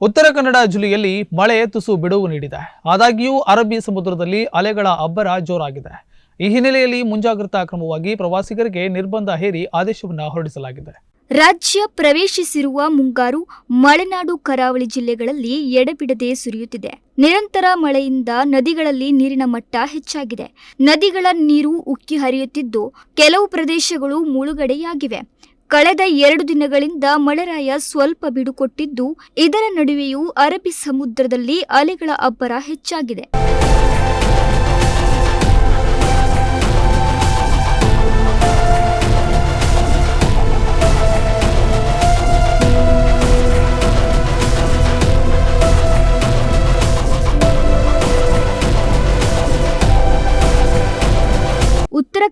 ಉತ್ತರ ಕನ್ನಡ ಜಿಲ್ಲೆಯಲ್ಲಿ ಮಳೆ, ತುಸು, ಬಿಡುವು ನೀಡಿದೆ. ಆದಾಗ್ಯೂ ಅರಬ್ಬಿ ಸಮುದ್ರದಲ್ಲಿ ಅಲೆಗಳ ಅಬ್ಬರ ಜೋರಾಗಿದೆ. ಈ ಹಿನ್ನೆಲೆಯಲ್ಲಿ ಮುಂಜಾಗ್ರತಾ ಕ್ರಮವಾಗಿ ಪ್ರವಾಸಿಗರಿಗೆ ನಿರ್ಬಂಧ ಹೇರಿ ಆದೇಶವನ್ನು ಹೊರಡಿಸಲಾಗಿದೆ. ರಾಜ್ಯ ಪ್ರವೇಶಿಸಿರುವ ಮುಂಗಾರು ಮಲೆನಾಡು, ಕರಾವಳಿ ಜಿಲ್ಲೆಗಳಲ್ಲಿ ಎಡೆಬಿಡದೆ ಸುರಿಯುತ್ತಿದೆ. ನಿರಂತರ ಮಳೆಯಿಂದ ನದಿಗಳಲ್ಲಿ ನೀರಿನ ಮಟ್ಟ ಹೆಚ್ಚಾಗಿದೆ. ನದಿಗಳ ನೀರು ಉಕ್ಕಿ ಹರಿಯುತ್ತಿದ್ದು, ಕೆಲವು ಪ್ರದೇಶಗಳು ಮುಳುಗಡೆಯಾಗಿವೆ. ಕಳೆದ ಎರಡು ದಿನಗಳಿಂದ ಮಳೆರಾಯ ಸ್ವಲ್ಪ ಬಿಡುಕೊಟ್ಟಿದ್ದು ಇದರ ನಡುವೆಯೂ ಅರಬ್ಬಿ ಸಮುದ್ರದಲ್ಲಿ ಅಲೆಗಳ ಅಬ್ಬರ ಹೆಚ್ಚಾಗಿದೆ.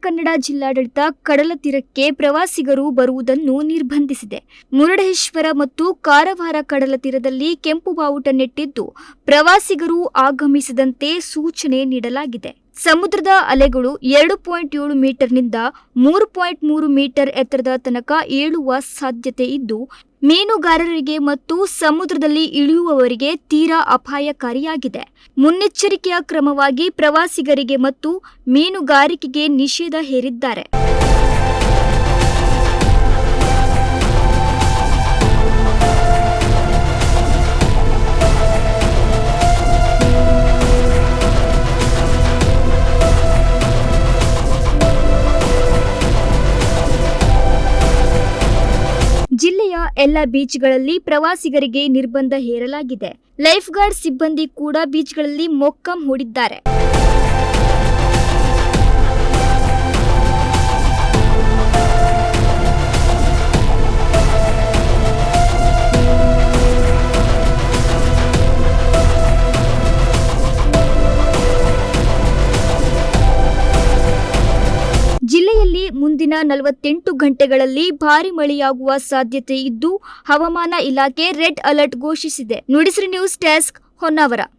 ಕನ್ನಡ ಜಿಲ್ಲಾಡಳಿತ ಕಡಲ ತೀರಕ್ಕೆ ಪ್ರವಾಸಿಗರು ಬರುವುದನ್ನು ನಿರ್ಬಂಧಿಸಿದೆ. ಮುರುಡೇಶ್ವರ ಮತ್ತು ಕಾರವಾರ ಕಡಲ ತೀರದಲ್ಲಿ ಕೆಂಪು ಬಾವುಟ ನೆಟ್ಟಿದ್ದು ಪ್ರವಾಸಿಗರು ಆಗಮಿಸದಂತೆ ಸೂಚನೆ ನೀಡಲಾಗಿದೆ. ಸಮುದ್ರದ ಅಲೆಗಳು ಎರಡು ಪಾಯಿಂಟ್ ಏಳು ಮೀಟರ್ನಿಂದ ಮೂರು ಪಾಯಿಂಟ್ ಮೂರು ಮೀಟರ್ ಎತ್ತರದ ತನಕ ಏಳುವ ಸಾಧ್ಯತೆ ಇದ್ದು, ಮೀನುಗಾರರಿಗೆ ಮತ್ತು ಸಮುದ್ರದಲ್ಲಿ ಇಳಿಯುವವರಿಗೆ ತೀರಾ ಅಪಾಯಕಾರಿಯಾಗಿದೆ. ಮುನ್ನೆಚ್ಚರಿಕೆಯ ಕ್ರಮವಾಗಿ ಪ್ರವಾಸಿಗರಿಗೆ ಮತ್ತು ಮೀನುಗಾರಿಕೆಗೆ ನಿಷೇಧ ಹೇರಿದ್ದಾರೆ. ಎಲ್ಲ ಬೀಚ್ಗಳಲ್ಲಿ ಪ್ರವಾಸಿಗರಿಗೆ ನಿರ್ಬಂಧ ಹೇರಲಾಗಿದೆ. ಲೈಫ್ ಗಾರ್ಡ್ ಸಿಬ್ಬಂದಿ ಕೂಡ ಬೀಚ್ಗಳಲ್ಲಿ ಮೊಕ್ಕಂ ಹೂಡಿದ್ದಾರೆ. ಮುಂದಿನ ನಲವತ್ತೆಂಟು ಗಂಟೆಗಳಲ್ಲಿ ಭಾರಿ ಮಳೆಯಾಗುವ ಸಾಧ್ಯತೆ ಇದ್ದು ಹವಾಮಾನ ಇಲಾಖೆ ರೆಡ್ ಅಲರ್ಟ್ ಘೋಷಿಸಿದೆ. Nudisiri news desk Honnavar.